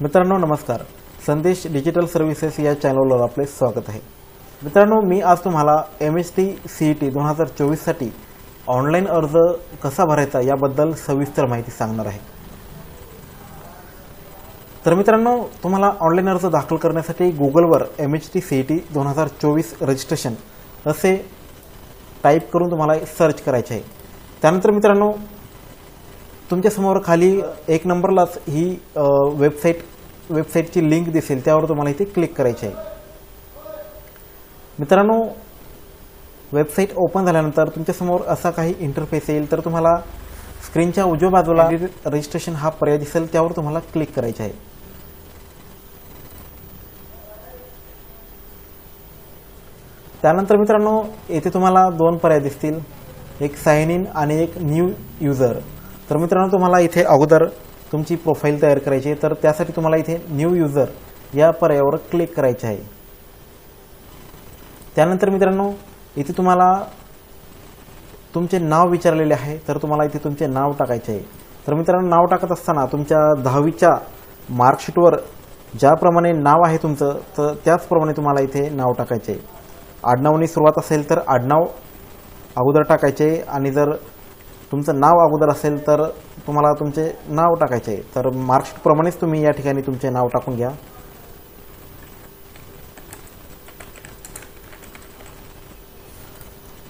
मित्रांनो नमस्कार. संदेश डिजिटल सर्व्हिसेस या चॅनलवर आपले स्वागत आहे. मित्रांनो मी आज तुम्हाला M H T C E T दोन हजार चोवीससाठी ऑनलाईन अर्ज कसा भरायचा याबद्दल सविस्तर माहिती सांगणार आहे. तर मित्रांनो तुम्हाला ऑनलाईन अर्ज दाखल करण्यासाठी गुगलवर M H T C E T दोन हजार चोवीस रजिस्ट्रेशन असे टाईप करून तुम्हाला सर्च करायचे आहे. त्यानंतर मित्रांनो तुमच्यासमोर खाली एक नंबरलाच ही वेबसाईट वेबसाईटची लिंक दिसेल. त्यावर तुम्हाला इथे क्लिक करायची आहे. मित्रांनो वेबसाईट ओपन झाल्यानंतर तुमच्यासमोर असा काही इंटरफेस येईल तर तुम्हाला स्क्रीनच्या उजव्या बाजूला रजिस्ट्रेशन हा पर्याय दिसेल त्यावर तुम्हाला क्लिक करायचे आहे. त्यानंतर मित्रांनो येथे तुम्हाला दोन पर्याय दिसतील. एक साइन इन आणि एक न्यू युजर तर मित्रांनो तुम्हाला इथे अगोदर तुमची प्रोफाईल तयार करायची आहे. तर त्यासाठी तुम्हाला इथे न्यू युजर या पर्यायावर क्लिक करायचे आहे. त्यानंतर मित्रांनो इथे तुम्हाला तुमचे नाव विचारलेले आहे. तर तुम्हाला इथे तुमचे नाव टाकायचे आहे. तर मित्रांनो नाव टाकत असताना तुमच्या दहावीच्या मार्कशीटवर ज्याप्रमाणे नाव आहे तुमचं तर त्याचप्रमाणे तुम्हाला इथे नाव टाकायचे आहे. आडनावनी सुरुवात असेल तर आडनाव अगोदर टाकायचे आणि जर तुमचं नाव अगोदर असेल तर तुम्हाला तुमचे नाव टाकायचे आहे. तर मार्कशीटप्रमाणेच तुम्ही या ठिकाणी तुमचे नाव टाकून घ्या.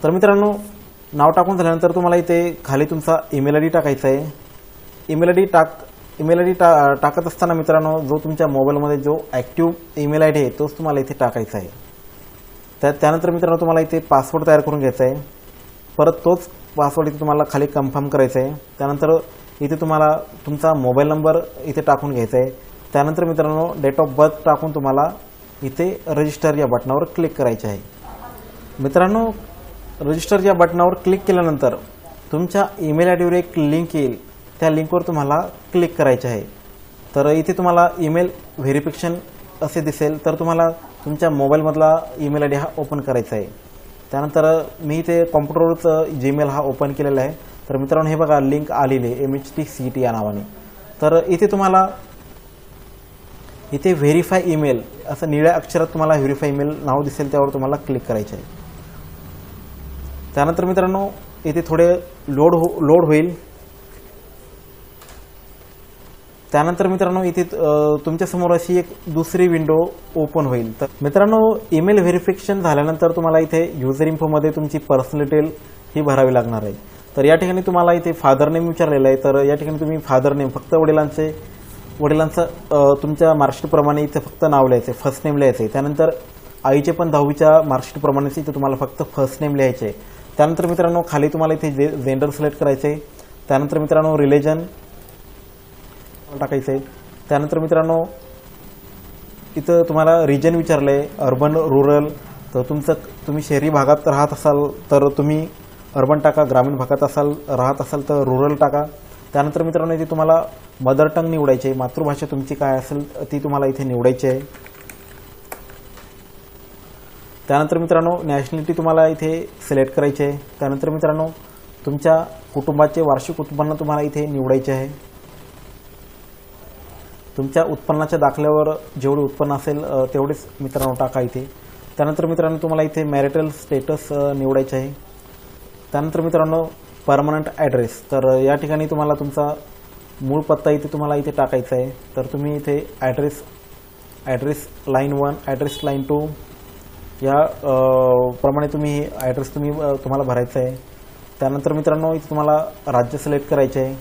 तर मित्रांनो नाव टाकून झाल्यानंतर तुम्हाला इथे खाली तुमचा ईमेल आय डी टाकायचा आहे. ईमेल आय डी टाक ईमेल आय डी टा टाकत असताना मित्रांनो जो तुमच्या मोबाईलमध्ये जो ॲक्टिव्ह ईमेल आय डी आहे तोच तुम्हाला इथे टाकायचा आहे. त्या त्यानंतर मित्रांनो तुम्हाला इथे पासवर्ड तयार करून घ्यायचा आहे. परत तोच पासवर्ड इथे तुम्हाला खाली कन्फर्म करायचं आहे त्यानंतर इथे तुम्हाला तुमचा मोबाईल नंबर इथे टाकून घ्यायचा आहे त्यानंतर मित्रांनो डेट ऑफ बर्थ टाकून तुम्हाला इथे रजिस्टर या बटनावर क्लिक करायचे आहे. मित्रांनो रजिस्टर या बटनावर क्लिक केल्यानंतर तुमच्या ईमेल आय डीवर एक लिंक येईल. त्या लिंकवर तुम्हाला क्लिक करायचे आहे. तर इथे तुम्हाला ईमेल व्हेरिफिकेशन असे दिसेल. तर तुम्हाला तुमच्या मोबाईलमधला ईमेल आय डी हा ओपन करायचा आहे. त्यानंतर मी इथे कॉम्प्युटरवरच जीमेल हा ओपन केलेला आहे. तर मित्रांनो हे बघा लिंक आलेली आहे M H T C T या नावाने. तर इथे तुम्हाला इथे व्हेरीफाय ईमेल असं निळ्या अक्षरात तुम्हाला व्हेरीफाय ईमेल नाव दिसेल त्यावर तुम्हाला क्लिक करायचे आहे. त्यानंतर मित्रांनो इथे थोडे लोड हो लोड होईल. त्यानंतर मित्रांनो इथे तुमच्यासमोर अशी एक दुसरी विंडो ओपन होईल. तर मित्रांनो ईमेल व्हेरिफिकेशन झाल्यानंतर तुम्हाला इथे युजर इन्फोमध्ये तुमची पर्सनल डिटेल ही भरावी लागणार आहे. तर या ठिकाणी तुम्हाला इथे फादर नेम विचारलेलं आहे. तर या ठिकाणी तुम्ही फादर नेम फक्त वडिलांचे वडिलांचं तुमच्या मार्कशीटप्रमाणे इथे फक्त नाव लिहायचं आहे फर्स्ट नेम लिहायचं आहे त्यानंतर आईचे पण दहावीच्या मार्कशीटप्रमाणेच इथे तुम्हाला फक्त फर्स्ट नेम लिहायचे आहे त्यानंतर मित्रांनो खाली तुम्हाला इथे जे जेंडर सिलेक्ट करायचे आहे त्यानंतर मित्रांनो रिलेजन टाकायचं. आहे त्यानंतर मित्रांनो इथं तुम्हाला रिजन विचारलं आहे अर्बन रुरल तर तुमचं तुम्ही शहरी भागात राहत असाल तर तुम्ही अर्बन टाका ग्रामीण भागात असाल राहत असाल तर रुरल टाका. त्यानंतर मित्रांनो इथे तुम्हाला मदर टंग निवडायची. आहे मातृभाषा तुमची काय असेल ती तुम्हाला इथे निवडायची आहे. त्यानंतर मित्रांनो नॅशनॅलिटी तुम्हाला इथे सिलेक्ट करायची आहे. त्यानंतर मित्रांनो तुमच्या कुटुंबाचे वार्षिक उत्पन्न तुम्हाला इथे निवडायचे आहे. तुमच्या उत्पन्नाच्या दाखल्यावर जेवढे उत्पन्न असेल तेवढेच मित्रांनो टाका इथे. त्यानंतर मित्रांनो तुम्हाला इथे मॅरिटल स्टेटस निवडायचे आहे. त्यानंतर मित्रांनो परमनंट ॲड्रेस तर या ठिकाणी तुम्हाला तुमचा मूळ पत्ता इथे तुम्हाला इथे टाकायचा आहे. तर तुम्ही इथे address address line one address line two या प्रमाणे तुम्ही ॲड्रेस तुम्ही तुम्हाला भरायचा आहे. त्यानंतर मित्रांनो इथे तुम्हाला राज्य सिलेक्ट करायचे आहे.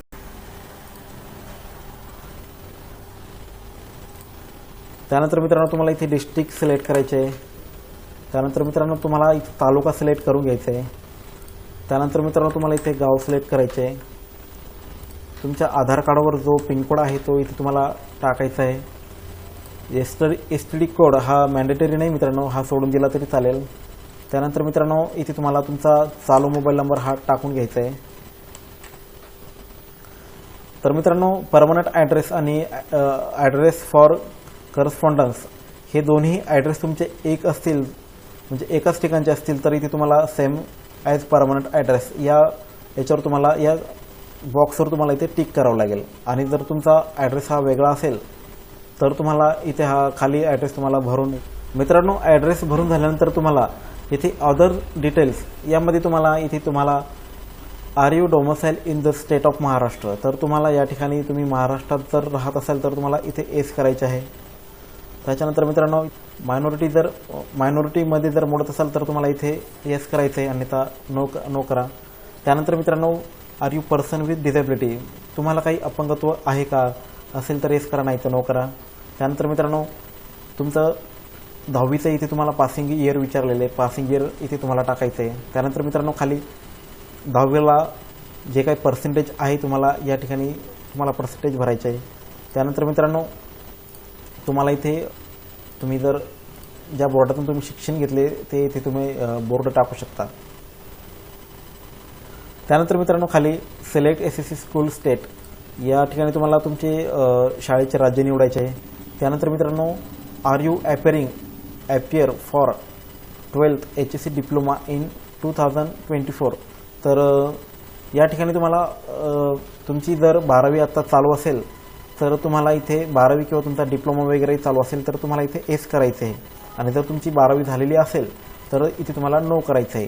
त्यानंतर मित्रांनो तुम्हाला इथे डिस्ट्रिक्ट सिलेक्ट करायचे आहे. त्यानंतर मित्रांनो तुम्हाला इथे तालुका सिलेक्ट करून घ्यायचा आहे. त्यानंतर मित्रांनो तुम्हाला इथे गाव सिलेक्ट करायचे आहे. तुमच्या आधार कार्डवर जो पिनकोड आहे तो इथे तुम्हाला टाकायचा आहे. S S T D code हा मॅन्डेटरी नाही मित्रांनो हा सोडून दिला तरी चालेल. त्यानंतर मित्रांनो इथे तुम्हाला तुमचा चालू मोबाईल नंबर हा टाकून घ्यायचा आहे. तर मित्रांनो परमनंट ॲड्रेस आणि ॲड्रेस फॉर करस्पॉन्डन्स हे दोन्ही ॲड्रेस तुमचे एक असतील म्हणजे एकाच ठिकाणचे असतील तरी ते तुम्हाला सेम ॲज परमनंट ॲड्रेस या याच्यावर तुम्हाला या बॉक्सवर तुम्हाला इथे टिक करावं लागेल. आणि जर तुमचा ॲड्रेस हा वेगळा असेल तर तुम्हाला इथे हा खाली ॲड्रेस तुम्हाला भरून मित्रांनो ॲड्रेस भरून झाल्यानंतर तुम्हाला इथे अदर डिटेल्स यामध्ये तुम्हाला इथे तुम्हाला are you domicile in the state of Maharashtra तर तुम्हाला या ठिकाणी तुम्ही महाराष्ट्रात जर राहत असाल तर तुम्हाला इथे एस करायचे आहे. त्याच्यानंतर मित्रांनो मायनॉरिटी जर मायनॉरिटीमध्ये जर मोडत असाल तर तुम्हाला इथे येस करायचं आहे अन्यथा नो नो करा. त्यानंतर मित्रांनो are you person with disability तुम्हाला काही अपंगत्व आहे का? असेल तर येस करा नाही तर नो करा. त्यानंतर मित्रांनो तुमचं दहावीचं इथे तुम्हाला पासिंग इयर विचारलेलं आहे पासिंग इयर इथे तुम्हाला टाकायचं आहे त्यानंतर मित्रांनो खाली दहावीला जे काही पर्सेंटेज आहे तुम्हाला या ठिकाणी तुम्हाला पर्सेंटेज भरायचं आहे त्यानंतर मित्रांनो तुम्हाला इथे तुम्ही जर ज्या बोर्डातून तुम्ही शिक्षण घेतले ते इथे तुम्ही बोर्ड टाकू शकता. त्यानंतर मित्रांनो खाली select S S C school state. या ठिकाणी तुम्हाला तुमचे शाळेचे राज्य निवडायचे आहे. त्यानंतर मित्रांनो are you appearing appear for twelfth H S C diploma in two thousand twenty four तर या ठिकाणी तुम्हाला तुमची जर बारावी आत्ता चालू असेल तर तुम्हाला इथे बारावी किंवा तुमचा डिप्लोमा वगैरे चालू असेल तर तुम्हाला इथे एस करायचं आहे आणि जर तुमची बारावी झालेली असेल तर इथे तुम्हाला नो करायचं आहे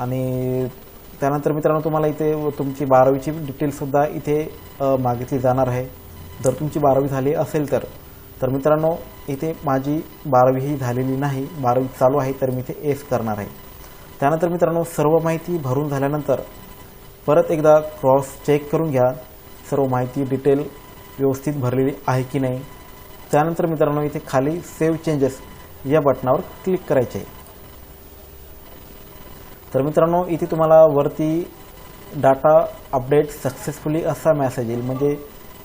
आणि त्यानंतर मित्रांनो तुम्हाला इथे तुमची बारावीची डिटेल्ससुद्धा इथे मागितली जाणार आहे. जर तुमची बारावी झाली असेल तर. तर मित्रांनो इथे माझी बारावी ही झालेली नाही बारावी चालू आहे तर मी इथे एस करणार आहे. त्यानंतर मित्रांनो सर्व माहिती भरून झाल्यानंतर परत एकदा क्रॉस चेक करून घ्या. सर्व माहिती डिटेल व्यवस्थित भरलेली आहे की नाही? त्यानंतर मित्रांनो इथे खाली सेव्ह चेंजेस या बटनावर क्लिक करायचे आहे. तर मित्रांनो इथे तुम्हाला वरती डाटा अपडेट सक्सेसफुली असा मेसेज येईल. म्हणजे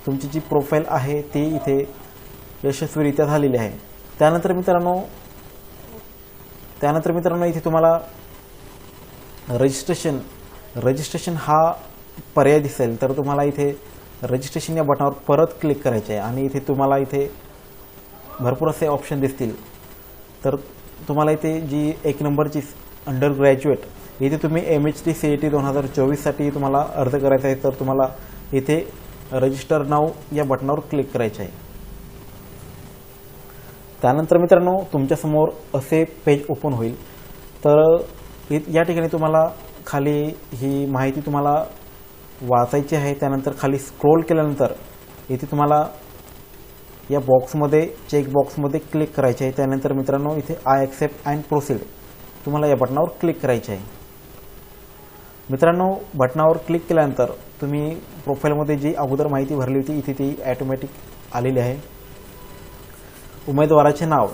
तुमची जी प्रोफाईल आहे ती इथे यशस्वीरित्या झालेली आहे. त्यानंतर मित्रांनो त्यानंतर मित्रांनो इथे तुम्हाला रजिस्ट्रेशन रजिस्ट्रेशन हा पर्याय दिसेल. तर तुम्हाला इथे रजिस्ट्रेशन या बटनावर परत क्लिक करायचे आहे आणि इथे तुम्हाला इथे भरपूर असे ऑप्शन दिसतील. तर तुम्हाला इथे जी एक नंबरची अंडर ग्रॅज्युएट इथे तुम्ही M H T C E T दोन हजार चोवीससाठी तुम्हाला अर्ज करायचा आहे. तर तुम्हाला इथे रजिस्टर नाव या बटनावर क्लिक करायचे आहे त्यानंतर मित्रांनो तुमच्यासमोर असे पेज ओपन होईल. तर इ- या ठिकाणी तुम्हाला खाली ही माहिती तुम्हाला वाचायची आहे त्यानंतर खाली स्क्रोल केल्यानंतर इथे तुम्हाला या बॉक्समध्ये चेक बॉक्समध्ये क्लिक करायचे आहे. त्यानंतर मित्रांनो इथे आय ॲक्सेप्ट अँड प्रोसीड तुम्हाला या बटनावर क्लिक करायचे आहे. मित्रांनो बटनावर क्लिक केल्यानंतर तुम्ही प्रोफाईलमध्ये जी अगोदर माहिती भरली होती इथे ती ॲटोमॅटिक आलेली आहे. उमेदवाराचे नाव.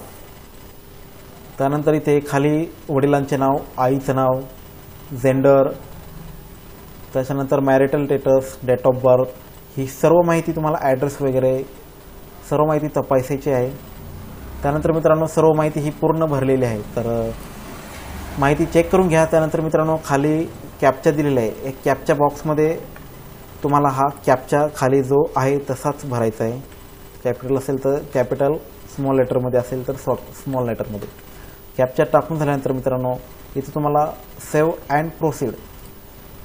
त्यानंतर इथे खाली वडिलांचे नाव आईचं नाव जेंडर त्याच्यानंतर marital status date of birth ही सर्व माहिती तुम्हाला ॲड्रेस वगैरे सर्व माहिती तपासायची आहे. त्यानंतर मित्रांनो सर्व माहिती ही पूर्ण भरलेली आहे. तर माहिती चेक करून घ्या. त्यानंतर मित्रांनो खाली कॅपचा दिलेला आहे. एक कॅपच्या बॉक्समध्ये तुम्हाला हा कॅपच्या खाली जो आहे तसाच भरायचा आहे. कॅपिटल असेल तर कॅपिटल स्मॉल लेटरमध्ये असेल तर स्मॉल लेटरमध्ये कॅपच्या टाकून झाल्यानंतर मित्रांनो इथं तुम्हाला सेव्ह अँड प्रोसीड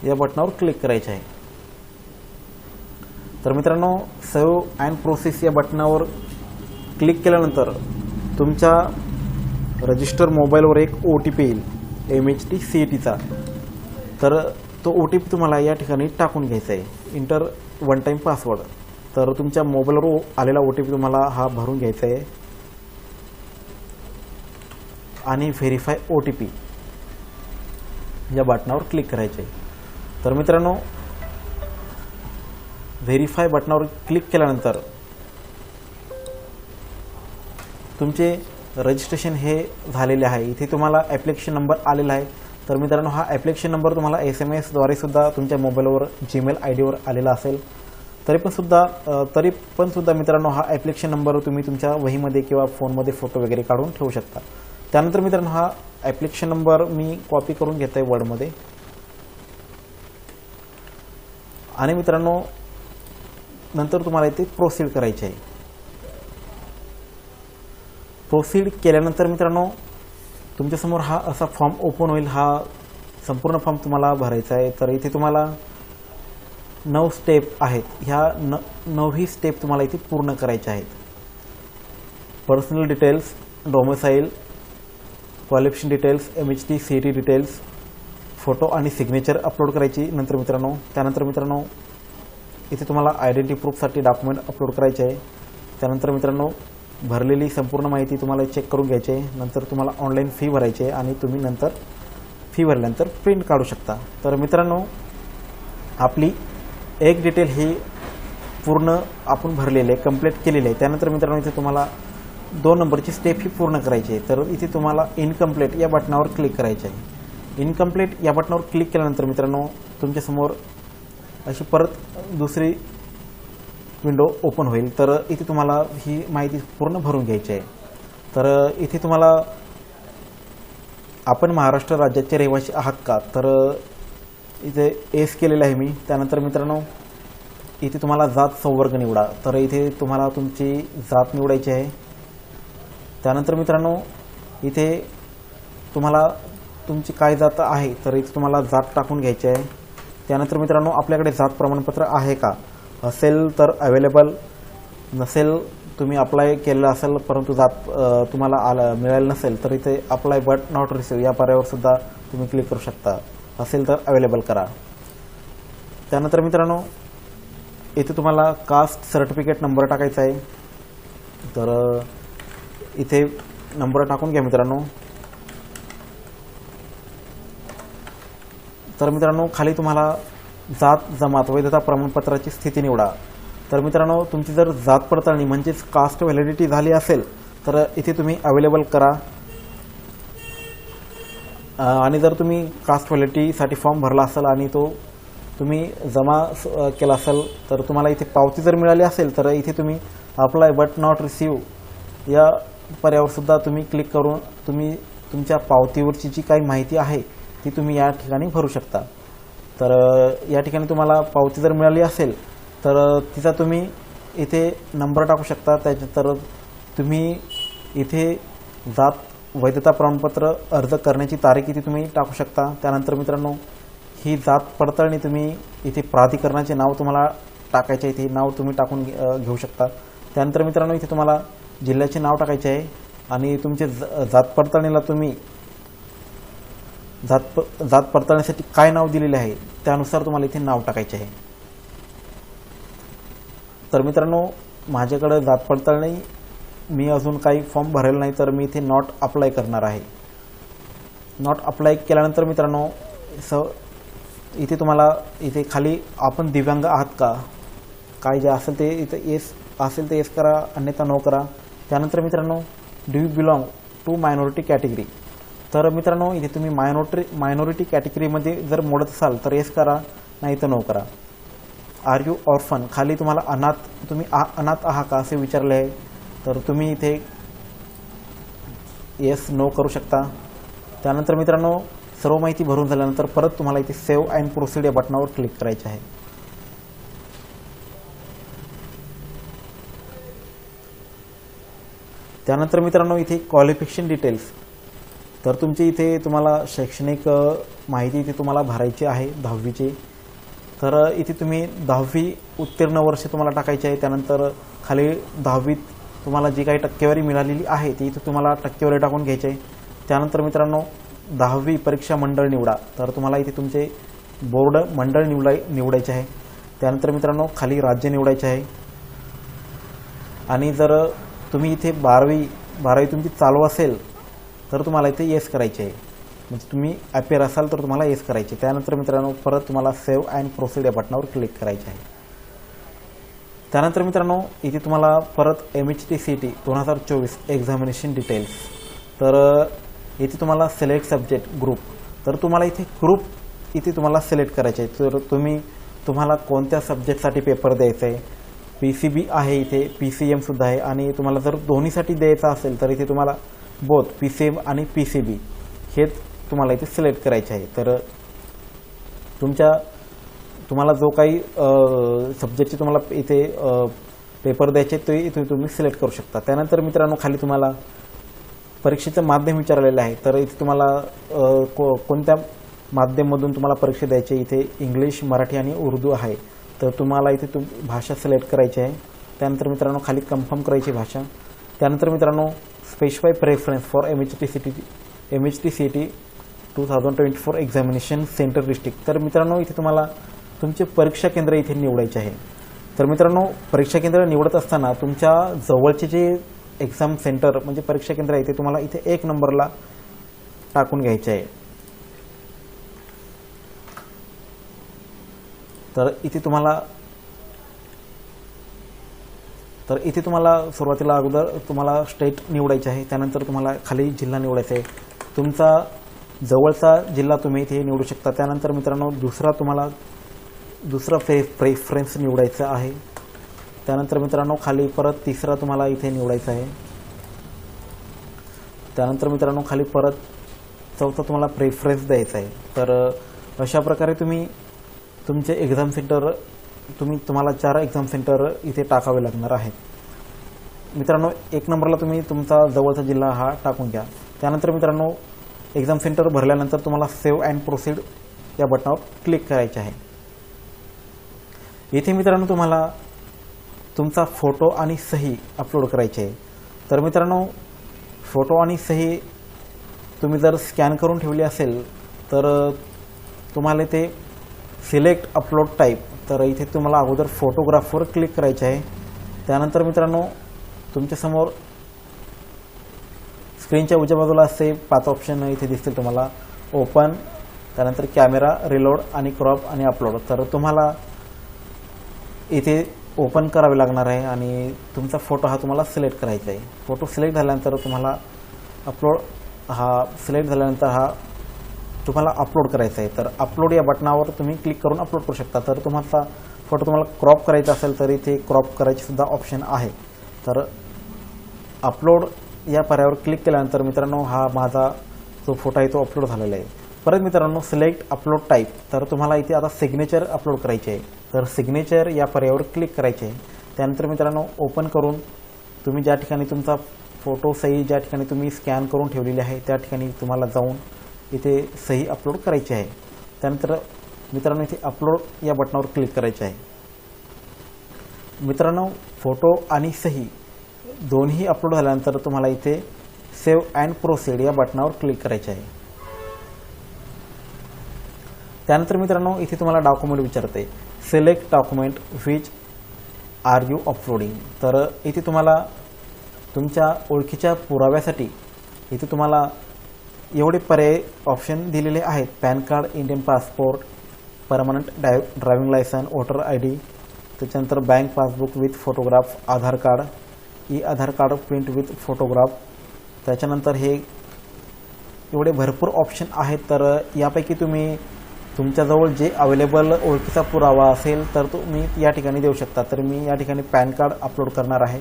या बटनावर क्लिक करायचे आहे. तर मित्रांनो सेव्ह अँड प्रोसेस या बटनावर क्लिक केल्यानंतर तुमच्या रजिस्टर मोबाईलवर एक ओ टी पी येईल M H T C E टीचा तर तो ओ टी पी तुम्हाला या ठिकाणी टाकून घ्यायचा आहे. इंटर वन टाईम पासवर्ड तर तुमच्या मोबाईलवर आलेला ओ टी पी तुम्हाला हा भरून घ्यायचा आहे. आणि व्हेरीफाय ओ टी पी या बटनावर क्लिक करायचे आहे. तर मित्रांनो व्हेरीफाय बटनावर क्लिक केल्यानंतर तुमचे रजिस्ट्रेशन हे झालेले आहे. इथे तुम्हाला ॲप्लिकेशन नंबर आलेला आहे. तर मित्रांनो हा ॲप्लिकेशन नंबर तुम्हाला एस एम एसद्वारे सुद्धा तुमच्या मोबाईलवर जीमेल आय डीवर आलेला असेल. तरी पण सुद्धा तरी पण सुद्धा मित्रांनो हा ॲप्लिकेशन नंबर तुम्ही तुमच्या वहीमध्ये किंवा फोनमध्ये फोटो वगैरे काढून ठेवू शकता. त्यानंतर मित्रांनो हा ॲप्लिकेशन नंबर मी कॉपी करून घेत आहे वर्डमध्ये आणि मित्रांनो नंतर तुम्हाला इथे प्रोसीड करायचे आहे. प्रोसीड केल्यानंतर मित्रांनो तुमच्यासमोर हा असा फॉर्म ओपन होईल हा संपूर्ण फॉर्म तुम्हाला भरायचा आहे. तर इथे तुम्हाला नऊ स्टेप आहेत. ह्या न नऊही स्टेप तुम्हाला इथे पूर्ण करायच्या आहेत. Personal details domicile qualification details M H T C T details photo आणि सिग्नेचर अपलोड करायची नंतर मित्रांनो त्यानंतर मित्रांनो इथे तुम्हाला आयडेंटिटी प्रूफसाठी डॉक्युमेंट अपलोड करायचे आहे. त्यानंतर मित्रांनो भरलेली संपूर्ण माहिती तुम्हाला चेक करून घ्यायची आहे. नंतर तुम्हाला ऑनलाईन फी भरायची आहे आणि तुम्ही नंतर फी भरल्यानंतर प्रिंट काढू शकता. तर मित्रांनो आपली एक डिटेल ही पूर्ण आपण भरलेली आहे कंप्लीट केलेली आहे. त्यानंतर मित्रांनो इथे तुम्हाला दोन नंबरची स्टेप ही पूर्ण करायची आहे. तर इथे तुम्हाला इनकम्प्लीट या बटनावर क्लिक करायचे आहे. इनकम्प्लीट या बटनावर क्लिक केल्यानंतर मित्रांनो तुमच्यासमोर अशी परत दुसरी विंडो ओपन होईल. तर इथे तुम्हाला ही माहिती पूर्ण भरून घ्यायची आहे. तर इथे तुम्हाला आपण महाराष्ट्र राज्याचे रहिवासी आहात का? तर इथे एस केलेलं आहे मी. त्यानंतर मित्रांनो इथे तुम्हाला जात संवर्ग निवडा. तर इथे तुम्हाला तुमची जात निवडायची आहे. त्यानंतर मित्रांनो इथे तुम्हाला तुमची काय जात आहे तर इथे तुम्हाला जात टाकून घ्यायची आहे. त्यानंतर मित्रांनो आपल्याकडे जात प्रमाणपत्र आहे का? असेल तर अवेलेबल नसेल तुम्ही अप्लाय केलेलं असेल परंतु जात तुम्हाला आला मिळालं नसेल तर इथे अप्लाय बट नॉट रिसिव्ह या पर्यायावर सुद्धा तुम्ही क्लिक करू शकता. असेल तर अवेलेबल करा. त्यानंतर मित्रांनो इथे तुम्हाला कास्ट सर्टिफिकेट नंबर टाकायचा आहे. तर इथे नंबर टाकून घ्या मित्रांनो. तर मित्रांनो खाली तुम्हाला जात जमात वैधता प्रमाणपत्राची स्थिती निवडा. तर मित्रांनो तुमची जर जात पडताळणी म्हणजेच कास्ट व्हॅलिडिटी झाली असेल तर इथे तुम्ही अवेलेबल करा. आणि जर तुम्ही कास्ट व्हॅलिडिटीसाठी फॉर्म भरला असेल आणि तो तुम्ही जमा स- केला असेल तर तुम्हाला इथे पावती जर मिळाली असेल तर इथे तुम्ही अप्लाय बट नॉट रिसीव या पर्यावर सुद्धा तुम्ही क्लिक करून तुम्ही तुमच्या पावतीवरची जी काही माहिती आहे ती तुम्ही या ठिकाणी भरू शकता. तर या ठिकाणी तुम्हाला पावती जर मिळाली असेल तर तिचा तुम्ही इथे नंबर टाकू शकता. त्याच्या तर तुम्ही इथे जात वैधता प्रमाणपत्र अर्ज करण्याची तारीख इथे तुम्ही टाकू शकता. त्यानंतर मित्रांनो ही जात पडताळणी तुम्ही इथे प्राधिकरणाचे नाव तुम्हाला टाकायचे आहे. इथे नाव तुम्ही टाकून घे- घेऊ शकता. त्यानंतर मित्रांनो इथे तुम्हाला जिल्ह्याचे नाव टाकायचे आहे. आणि तुमचे ज- जात पडताळणीला तुम्ही जात प- जात पडताळण्यासाठी काय नाव दिलेले आहे त्यानुसार तुम्हाला इथे नाव टाकायचे आहे. तर मित्रांनो माझ्याकडे जात पडताळणी मी अजून काही फॉर्म भरेल नाही तर मी इथे नॉट अप्लाय करणार आहे. नॉट अप्लाय केल्यानंतर मित्रांनो स इथे तुम्हाला इथे खाली आपण दिव्यांग आहात का? काय जे असेल ते इथे येस असेल ते येस करा अन्यथा नो करा. त्यानंतर मित्रांनो do you belong to minority category तर मित्रांनो इथे तुम्ही मायनॉरिटी मायनॉरिटी कॅटेगरीमध्ये जर मोडत असाल तर येस करा नाही तर नो करा. आर यू ऑर्फन खाली तुम्हाला अनाथ तुम्ही आ अनाथ आहा का असे विचारले आहे. तर तुम्ही इथे येस नो करू शकता. त्यानंतर मित्रांनो सर्व माहिती भरून झाल्यानंतर परत तुम्हाला इथे सेव्ह अँड प्रोसिड या बटनावर क्लिक करायचे आहे. त्यानंतर मित्रांनो इथे क्वालिफिकेशन डिटेल्स तर तुमची इथे तुम्हाला शैक्षणिक माहिती इथे तुम्हाला भरायची आहे दहावीची. तर इथे तुम्ही दहावी उत्तीर्ण वर्ष तुम्हाला टाकायचे आहे. त्यानंतर खाली दहावीत तुम्हाला जी काही टक्केवारी मिळालेली आहे ती इथे तुम्हाला टक्केवारी टाकून घ्यायची आहे. त्यानंतर मित्रांनो दहावी परीक्षा मंडळ निवडा. तर तुम्हाला इथे तुमचे बोर्ड मंडळ निवडाय निवडायचे आहे. त्यानंतर मित्रांनो खाली राज्य निवडायचे आहे. आणि जर तुम्ही इथे बारावी बारावी तुमची चालू असेल तर तुम्हाला इथे येस करायचे आहे. म्हणजे तुम्ही अपेअर असाल तर तुम्हाला येस करायचे त्यानंतर मित्रांनो परत तुम्हाला सेव्ह अँड प्रोसिड या बटनावर क्लिक करायचे आहे. त्यानंतर मित्रांनो इथे तुम्हाला परत M H T C T दोन हजार चोवीस एक्झामिनेशन डिटेल्स तर इथे तुम्हाला सिलेक्ट सब्जेक्ट ग्रुप तर तुम्हाला इथे ग्रुप इथे तुम्हाला सिलेक्ट करायचे आहे. तर तुम्ही तुम्हाला कोणत्या सब्जेक्टसाठी पेपर द्यायचा आहे? पी सी बी आहे इथे पी सी एमसुद्धा आहे. आणि तुम्हाला जर दोन्हीसाठी द्यायचा असेल तर इथे तुम्हाला बोथ पी सी एम आणि पी सी बी हेच तुम्हाला इथे सिलेक्ट करायचे आहे. तर तुमच्या तुम्हाला जो काही सब्जेक्टचे तुम्हाला इथे पेपर द्यायचे ते इथे तुम्ही सिलेक्ट करू शकता. त्यानंतर मित्रांनो खाली तुम्हाला परीक्षेचं माध्यम विचारलेलं आहे. तर इथे तुम्हाला को कोणत्या माध्यममधून तुम्हाला परीक्षा द्यायची इथे इंग्लिश मराठी आणि उर्दू आहे. तर तुम्हाला इथे तुम भाषा सिलेक्ट करायची आहे. त्यानंतर मित्रांनो खाली कन्फर्म करायची भाषा. त्यानंतर मित्रांनो specify preference for M H T C T M H C T two thousand twenty four examination centre district तर मित्रांनो इथे तुम्हाला तुमचे परीक्षा केंद्र इथे निवडायचे आहे. तर मित्रांनो परीक्षा केंद्र निवडत असताना तुमच्या जवळचे जे एक्झाम सेंटर म्हणजे परीक्षा केंद्र आहे ते तुम्हाला इथे एक नंबरला टाकून घ्यायचे आहे. तर इथे तुम्हाला तर इथे तुम्हाला सुरुवातीला अगोदर तुम्हाला स्टेट निवडायचे आहे त्यानंतर तुम्हाला खाली जिल्हा निवडायचा आहे. तुमचा जवळचा जिल्हा तुम्ही इथे निवडू शकता. त्यानंतर मित्रांनो दुसरा तुम्हाला दुसरा फे प्रेफरन्स निवडायचा आहे. त्यानंतर मित्रांनो खाली परत तिसरा तुम्हाला इथे निवडायचा आहे. त्यानंतर मित्रांनो खाली परत चौथा तुम्हाला प्रेफरन्स द्यायचा आहे. तर अशा प्रकारे तुम्ही तुमचे एक्झाम सेंटर तुम्ही तुम्हाला चार एक्झाम सेंटर इथे टाकावे लागणार आहेत. मित्रांनो एक नंबरला तुम्ही तुमचा जवळचा जिल्हा हा टाकून घ्या. त्यानंतर मित्रांनो एक्झाम सेंटर भरल्यानंतर तुम्हाला सेव्ह अँड प्रोसीड या बटनावर क्लिक करायचे आहे. इथे मित्रांनो तुम्हाला तुमचा फोटो आणि सही अपलोड करायची आहे. तर मित्रांनो फोटो आणि सही तुम्ही जर स्कॅन करून ठेवली असेल तर तुम्हाला ते सिलेक्ट अपलोड टाईप तर इथे तुम्हाला अगोदर फोटोग्राफवर क्लिक करायचे आहे. त्यानंतर मित्रांनो तुमच्यासमोर स्क्रीनच्या उजव्या बाजूला असे पाच ऑप्शन इथे दिसतील तुम्हाला. ओपन त्यानंतर कॅमेरा रिलोड आणि क्रॉप आणि अपलोड तर तुम्हाला इथे ओपन करावे लागणार आहे आणि तुमचा फोटो हा तुम्हाला सिलेक्ट करायचा आहे. फोटो सिलेक्ट झाल्यानंतर तुम्हाला अपलोड हा सिलेक्ट झाल्यानंतर हा तुम्हाला अपलोड करायचं आहे तर अपलोड या बटनावर तुम्ही क्लिक करून अपलोड करू शकता. तर तुम्हाला फोटो तुम्हाला क्रॉप करायचा असेल तर इथे क्रॉप करायची सुद्धा ऑप्शन आहे. तर अपलोड या पर्यायावर क्लिक केल्यानंतर मित्रांनो हा माझा जो फोटो आहे तो अपलोड झालेला आहे. परत मित्रांनो सिलेक्ट अपलोड टाईप तर तुम्हाला इथे आता सिग्नेचर अपलोड करायचे आहे. तर सिग्नेचर या पर्यायावर क्लिक करायचे आहे. त्यानंतर मित्रांनो ओपन करून तुम्ही ज्या ठिकाणी तुमचा फोटो सही ज्या ठिकाणी तुम्ही स्कॅन करून ठेवलेली आहे त्या ठिकाणी तुम्हाला जाऊन इथे सही अपलोड करायची आहे. त्यानंतर मित्रांनो इथे अपलोड या बटनावर क्लिक करायचे आहे. मित्रांनो फोटो आणि सही दोन्ही अपलोड झाल्यानंतर तुम्हाला इथे सेव्ह अँड प्रोसिड या बटनावर क्लिक करायचे आहे. त्यानंतर मित्रांनो इथे तुम्हाला डॉक्युमेंट विचारते. Select document which are you uploading तर इथे तुम्हाला तुमच्या ओळखीच्या पुराव्यासाठी इथे तुम्हाला एवढे पर्याय ऑप्शन दिलेले आहेत. PAN card Indian passport permanent dye driving licence voter I D त्याच्यानंतर bank passbook with photograph Aadhaar card e Aadhaar card print with photograph त्याच्यानंतर हे एवढे भरपूर ऑप्शन आहेत. तर यापैकी तुम्ही तुमच्याजवळ जे अवेलेबल ओळखीचा पुरावा असेल तर तुम्ही या ठिकाणी देऊ शकता. तर मी या ठिकाणी पॅन कार्ड अपलोड करणार आहे.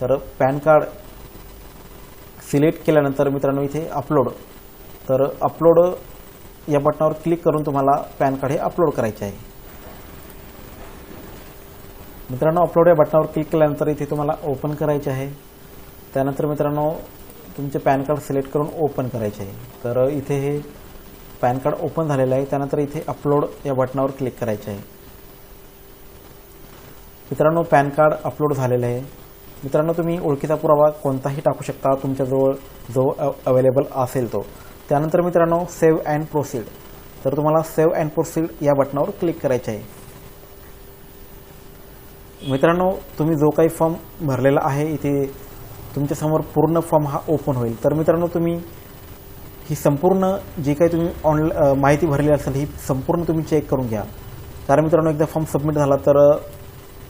तर पॅन कार्ड सिलेक्ट केल्यानंतर मित्रांनो इथे अपलोड तर अपलोड या बटनावर क्लिक करून तुम्हाला पॅन कार्ड हे अपलोड करायचे आहे. मित्रांनो अपलोड या बटनावर क्लिक केल्यानंतर इथे तुम्हाला ओपन करायचे आहे. त्यानंतर मित्रांनो तुमचे पॅन कार्ड सिलेक्ट करून ओपन करायचे आहे. तर इथे हे पॅन कार्ड ओपन झालेलं आहे. त्यानंतर इथे अपलोड या बटनावर क्लिक करायचे आहे. मित्रांनो पॅन कार्ड अपलोड झालेलं आहे. मित्रांनो तुम्ही ओळखीचा पुरावा कोणताही टाकू शकता. तुमच्याजवळ जो अवेलेबल असेल तो. त्यानंतर मित्रांनो सेव्ह अँड प्रोसीड तर तुम्हाला सेव्ह अँड प्रोसीड या बटनावर क्लिक करायचे आहे. मित्रांनो तुम्ही जो काही फॉर्म भरलेला आहे इथे तुमच्यासमोर पूर्ण फॉर्म हा ओपन होईल. तर मित्रांनो तुम्ही ही संपूर्ण जी काही तुम्ही ऑनला माहिती भरलेली असेल ही संपूर्ण तुम्ही चेक करून घ्या. कारण मित्रांनो एकदा फॉर्म सबमिट झाला तर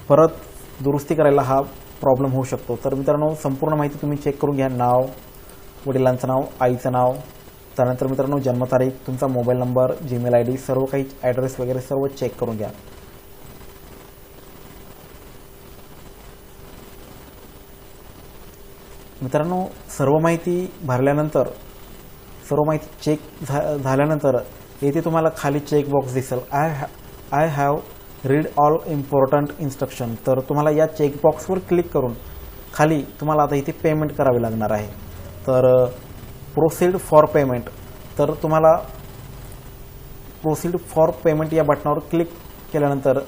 परत दुरुस्ती करायला हा प्रॉब्लेम होऊ शकतो. तर मित्रांनो संपूर्ण माहिती तुम्ही चेक करून घ्या. नाव वडिलांचं नाव आईचं नाव त्यानंतर मित्रांनो जन्मतारीख तुमचा mobile number Gmail I D सर्व काही ॲड्रेस वगैरे सर्व चेक करून घ्या. मित्रांनो सर्व माहिती भरल्यानंतर सर्व माहिती चेक झा झाल्यानंतर येथे तुम्हाला खाली चेक बॉक्स दिसेल. I ha I have read all important instruction तर तुम्हाला या चेक बॉक्सवर क्लिक करून खाली तुम्हाला आता इथे पेमेंट करावे लागणार आहे. तर प्रोसीड फॉर पेमेंट तर तुम्हाला प्रोसीड फॉर पेमेंट या बटनावर क्लिक केल्यानंतर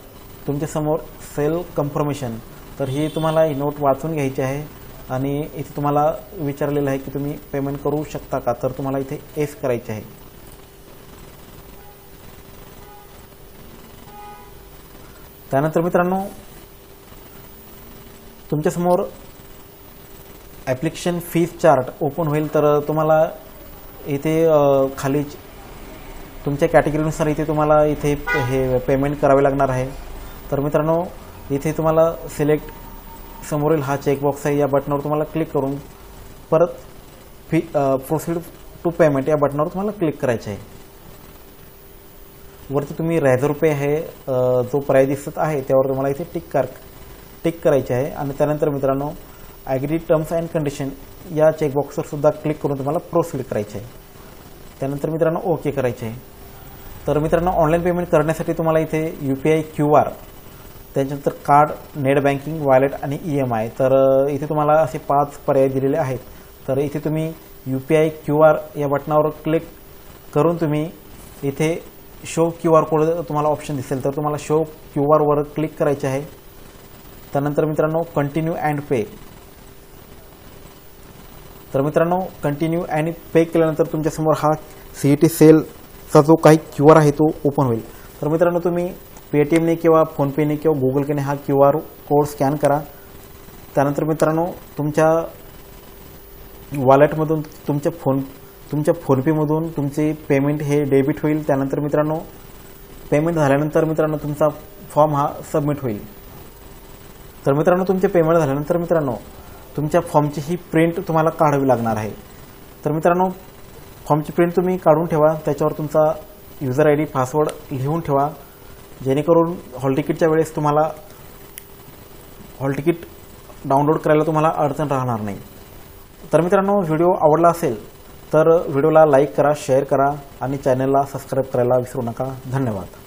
तुमच्यासमोर सेल कन्फर्मेशन तर ही तुम्हाला ही नोट वाचून घ्यायची आहे. आणि इथे तुम्हाला विचारलेलं आहे की तुम्ही पेमेंट करू शकता का? तर तुम्हाला इथे एस करायचे आहे. त्यानंतर मित्रांनो तुमच्यासमोर ॲप्लिकेशन फीज चार्ट ओपन होईल तर तुम्हाला इथे खाली तुमच्या कॅटेगरीनुसार इथे तुम्हाला इथे हे पेमेंट करावे लागणार आहे. तर मित्रांनो इथे तुम्हाला सिलेक्ट समोरील हा चेकबॉक्स आहे. या बटनावर तुम्हाला क्लिक करून परत फी प्रोसीड टू पेमेंट या बटनावर तुम्हाला क्लिक करायचे आहे. वरती तुम्ही रेझर पे आहे जो प्राईज दिसत आहे त्यावर तुम्हाला इथे टिक कर टिक करायचे आहे. आणि त्यानंतर मित्रांनो ॲग्री टर्म्स अँड कंडिशन या चेकबॉक्सवर सुद्धा क्लिक करून तुम्हाला प्रोसिड करायचे आहे त्यानंतर मित्रांनो ओके करायचे आहे तर मित्रांनो ऑनलाईन पेमेंट करण्यासाठी तुम्हाला इथे U P I Q R त्याच्यानंतर कार्ड नेट बँकिंग वॉलेट आणि ई एम आय तर इथे तुम्हाला असे पाच पर्याय दिलेले आहेत. तर इथे तुम्ही U P I Q R या बटनावर क्लिक करून तुम्ही इथे शो क्यू आर कोड तुम्हाला ऑप्शन दिसेल. तर तुम्हाला शो क्यू आरवर क्लिक करायचे आहे. त्यानंतर मित्रांनो कंटिन्यू अँड पे तर मित्रांनो कंटिन्यू आणि पे केल्यानंतर तुमच्यासमोर हा सी ई टी सेलचा जो काही क्यू आर आहे तो ओपन होईल. तर मित्रांनो तुम्ही पेटीएमने किंवा फोनपेने किंवा गुगल पेने हा क्यू आर कोड स्कॅन करा. त्यानंतर मित्रांनो तुमच्या वॉलेटमधून तुमच्या फोन तुमच्या फोनपेमधून तुमचे पेमेंट हे डेबिट होईल. त्यानंतर मित्रांनो पेमेंट झाल्यानंतर मित्रांनो तुमचा फॉर्म हा सबमिट होईल. तर मित्रांनो तुमचे पेमेंट झाल्यानंतर मित्रांनो तुमच्या फॉर्मची ही प्रिंट तुम्हाला काढावी लागणार आहे. तर मित्रांनो फॉर्मची प्रिंट तुम्ही काढून ठेवा. त्याच्यावर तुमचा युजर आय डी पासवर्ड लिहून ठेवा. जेणेकरून हॉल तिकीटच्या वेळेस तुम्हाला हॉल तिकीट डाउनलोड करायला तुम्हाला अडचण राहणार नाही. तर मित्रांनो व्हिडिओ आवडला असेल तर व्हिडिओला लाईक करा शेअर करा आणि चॅनलला सबस्क्राईब करायला विसरू नका. धन्यवाद.